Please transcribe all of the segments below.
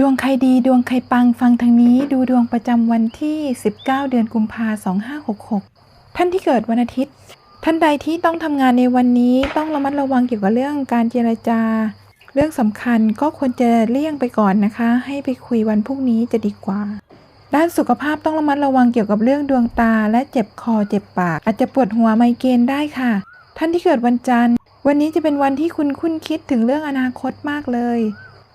ดวงใครดีดวงใครปังฟังทางนี้ดูดวงประจำวันที่ 19 เดือนกุมภา2566 ท่านที่เกิดวันอาทิตย์ ท่านใดที่ต้องทำงานในวันนี้ต้องระมัดระวังเกี่ยวกับเรื่องการเจรจา เรื่องสำคัญก็ควรจะเลี่ยงไปก่อนนะคะ ให้ไปคุยวันพรุ่งนี้จะดีกว่า ด้านสุขภาพต้องระมัดระวังเกี่ยวกับเรื่องดวงตา และเจ็บคอเจ็บปาก อาจจะปวดหัวไมเกรนได้ค่ะ ท่านที่เกิดวันจันทร์ วันนี้จะเป็นวันที่คุณคุ้นคิดถึงเรื่องอนาคตมากเลย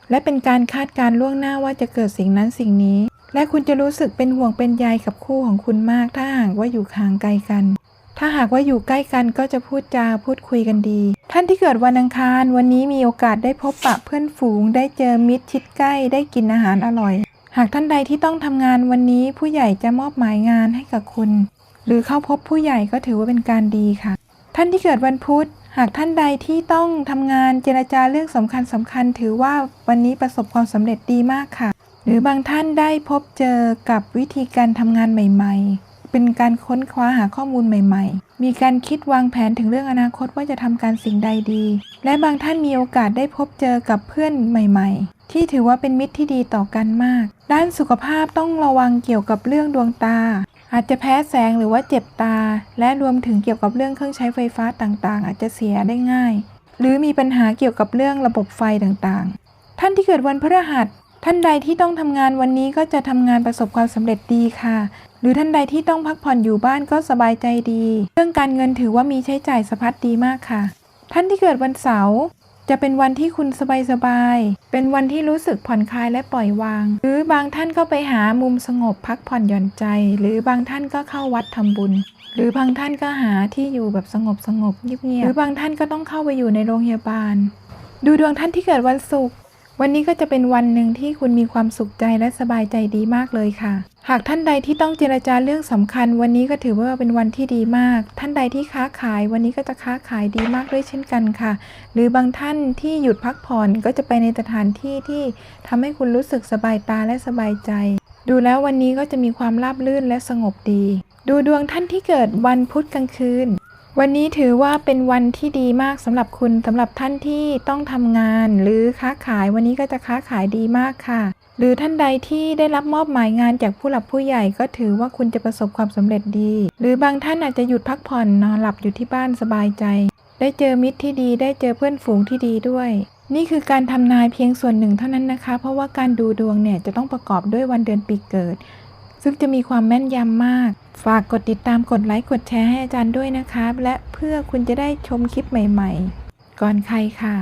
และเป็นการคาดการล่วงหน้าว่าจะเกิดสิ่งนั้นสิ่งนี้ และคุณจะรู้สึกเป็นห่วงเป็นใยกับคู่ของคุณมาก ถ้าหากว่าอยู่ห่างไกลกัน ถ้าหากว่าอยู่ใกล้กันก็จะพูดจาพูดคุยกันดี ท่านที่เกิดวันอังคารวันนี้มีโอกาสได้พบปะเพื่อนฝูง ได้เจอมิตรชิดใกล้ ได้กินอาหารอร่อย หากท่านใดที่ต้องทำงานวันนี้ผู้ใหญ่จะมอบหมายงานให้กับคุณ หรือเข้าพบผู้ใหญ่ก็ถือว่าเป็นการดีค่ะ ท่านที่เกิดวันพุธ หากท่านใดที่ต้องทำงานเจรจาเรื่องสำคัญสำคัญ ถือว่าวันนี้ประสบความสำเร็จดีมากค่ะ หรือบางท่านได้พบเจอกับวิธีการทำงานใหม่ ๆ เป็นการค้นคว้าหาข้อมูลใหม่ ๆ มีการคิดวางแผนถึงเรื่องอนาคตว่าจะทำการสิ่งใดดี และบางท่านมีโอกาสได้พบเจอกับเพื่อนใหม่ ๆที่ถือว่าเป็นมิตรที่ดีต่อกันมาก ด้านสุขภาพต้องระวังเกี่ยวกับเรื่องดวงตา อาจจะแพ้แสงหรือว่าเจ็บตา และรวมถึงเกี่ยวกับเรื่องเครื่องใช้ไฟฟ้าต่างๆ อาจจะเสียได้ง่าย หรือมีปัญหาเกี่ยวกับเรื่องระบบไฟต่างๆ ท่านที่เกิดวันพฤหัส ท่านใดที่ต้องทำงานวันนี้ก็จะทำงานประสบความสำเร็จดีค่ะ หรือท่านใดที่ต้องพักผ่อนอยู่บ้านก็สบายใจดี เรื่องการเงินถือว่ามีใช้จ่ายสะพัดดีมากค่ะ ท่านที่เกิดวันเสาร์ จะเป็นวันที่คุณสบายๆ เป็นวันที่รู้สึกผ่อนคลายและปล่อยวาง หรือบางท่านก็ไปหามุมสงบพักผ่อนหย่อนใจ หรือบางท่านก็เข้าวัดทำบุญ หรือบางท่านก็หาที่อยู่แบบสงบสงบเงียบๆ หรือบางท่านก็ต้องเข้าไปอยู่ในโรงพยาบาล ดูดวงท่านที่เกิดวันศุกร์ วันนี้ก็จะเป็นวันหนึ่งที่คุณมีความสุขใจและสบายใจดีมากเลยค่ะ หากท่านใดที่ต้องเจรจาเรื่องสำคัญ วันนี้ก็ถือว่าเป็นวันที่ดีมาก ท่านใดที่ค้าขาย วันนี้ก็จะค้าขายดีมากด้วยเช่นกันค่ะ หรือบางท่านที่หยุดพักผ่อนก็จะไปในสถานที่ที่ทำให้คุณรู้สึกสบายตาและสบายใจ ดูแล้ววันนี้ก็จะมีความราบรื่นและสงบดี ดูดวงท่านที่เกิดวันพุธกลางคืน วันนี้ถือว่าเป็นวันที่ดีมากสำหรับคุณสำหรับท่านที่ต้องทำงาน หรือค้าขายวันนี้ก็จะค้าขายดีมากค่ะ หรือท่านใดที่ได้รับมอบหมายงานจากผู้หลักผู้ใหญ่ก็ถือว่าคุณจะประสบความสำเร็จดี หรือบางท่านอาจจะหยุดพักผ่อนนอนหลับอยู่ที่บ้านสบายใจ ได้เจอมิตรที่ดีได้เจอเพื่อนฝูงที่ดีด้วยนี่คือการทำนายเพียงส่วนหนึ่งเท่านั้นนะคะ เพราะว่าการดูดวงเนี่ยจะต้องประกอบด้วยวันเดือนปีเกิด ซึ่งจะมีความแม่นยำมาก ฝากกดติดตามกดไลค์กดแชร์ให้อาจารย์ด้วยนะครับ และเพื่อคุณจะได้ชมคลิปใหม่ๆ ก่อนใครค่ะ